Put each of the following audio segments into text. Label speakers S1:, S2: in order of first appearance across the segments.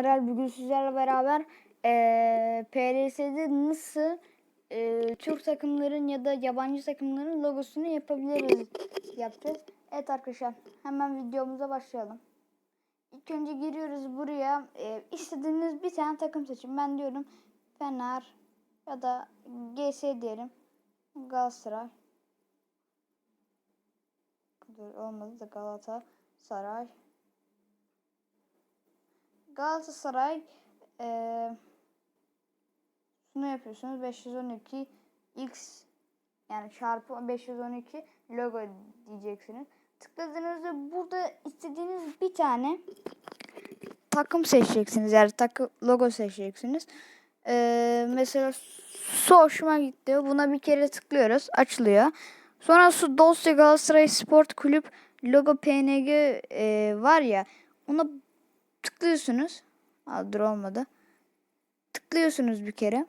S1: Arel bugün sizlerle beraber eee PLS'de nasıl eee, Türk takımların ya da yabancı takımların logosunu yapabiliriz yapacağız. Evet arkadaşlar hemen videomuza başlayalım. İlk önce giriyoruz buraya. Eee istediğiniz bir tane takım seçin. Ben diyorum Fener ya da GS diyelim. Galatasaray. Dur olmadı da Galatasaray. Galatasaray eee şunu yapıyorsunuz 512 x yani çarpı 512 logo diyeceksiniz. Tıkladığınızda burada istediğiniz bir tane takım seçeceksiniz. Yani takım logo seçeceksiniz. Eee, mesela su hoşuma gitti. Buna bir kere tıklıyoruz. Açılıyor. Sonra su dosya Galatasaray Sport Kulüp logo PNG eee, var ya ona tıklıyorsunuz. Aa, olmadı. Tıklıyorsunuz bir kere.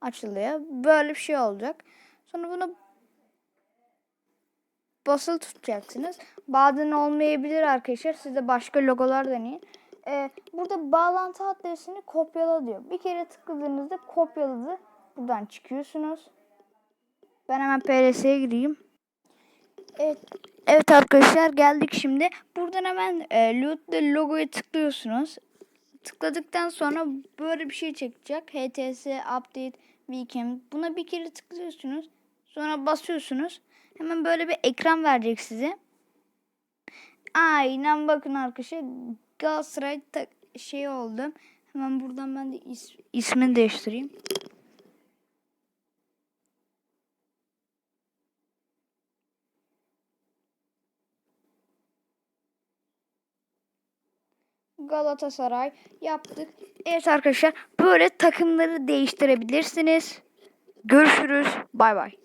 S1: Açılıyor. Böyle bir şey olacak. Sonra bunu basılı tutacaksınız. Bazen olmayabilir arkadaşlar. Siz de başka logolar deneyin. Ee, burada bağlantı adresini kopyala diyor. Bir kere tıkladığınızda kopyaladı. Buradan çıkıyorsunuz. Ben hemen PLS'ye gireyim. Evet, evet arkadaşlar geldik şimdi. Buradan hemen e, Loot'te logoya tıklıyorsunuz. Tıkladıktan sonra böyle bir şey çekecek. HTS Update Weekend. Buna bir kere tıklıyorsunuz. Sonra basıyorsunuz. Hemen böyle bir ekran verecek size. Aynen bakın arkadaşlar Galatasaray ta- şey oldu. Hemen buradan ben de is- ismini değiştireyim. Galatasaray yaptık. Evet arkadaşlar böyle takımları değiştirebilirsiniz. Görüşürüz. Bay bay.